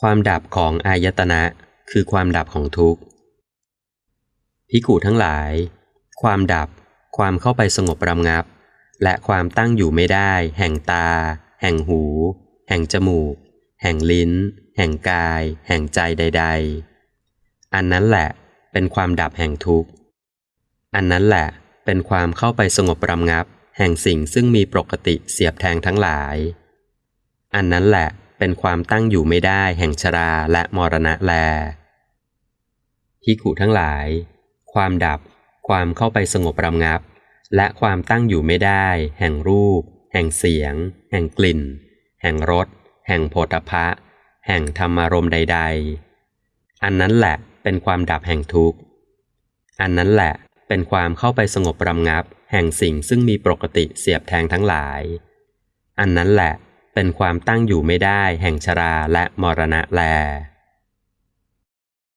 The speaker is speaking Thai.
ความดับของอายตนะ คือความดับของทุกข์พิกูทั้งหลาย ความดับ ความเข้าไปสงบระงับ และความตั้งอยู่ไม่ได้ แห่งตา แห่งหู แห่งจมูก แห่งลิ้น แห่งกาย แห่งใจใด ๆ อันนั้นแหละเป็นความดับแห่งทุกข์ อันนั้นแหละเป็นความเข้าไปสงบระงับ แห่งสิ่งซึ่งมีปกติเสียบแทงทั้งหลาย อันนั้นแหละ เป็นความตั้งอยู่ไม่ได้แห่งชราและมรณะแลพิขุทั้งหลาย ความดับ ความเข้าไปสงบระงับ และความตั้งอยู่ไม่ได้ แห่งรูป แห่งเสียง แห่งกลิ่น แห่งรส แห่งโผฏฐะแห่งธรรมารมใด ๆ อันนั้นแหละเป็นความดับแห่งทุกข์ อันนั้นแหละเป็นความเข้าไปสงบระงับ แห่งสิ่งซึ่งมีปกติเสียบแทงทั้งหลาย อันนั้นแหละ เป็นความตั้งอยู่ไม่ได้แห่งชราและมรณะแล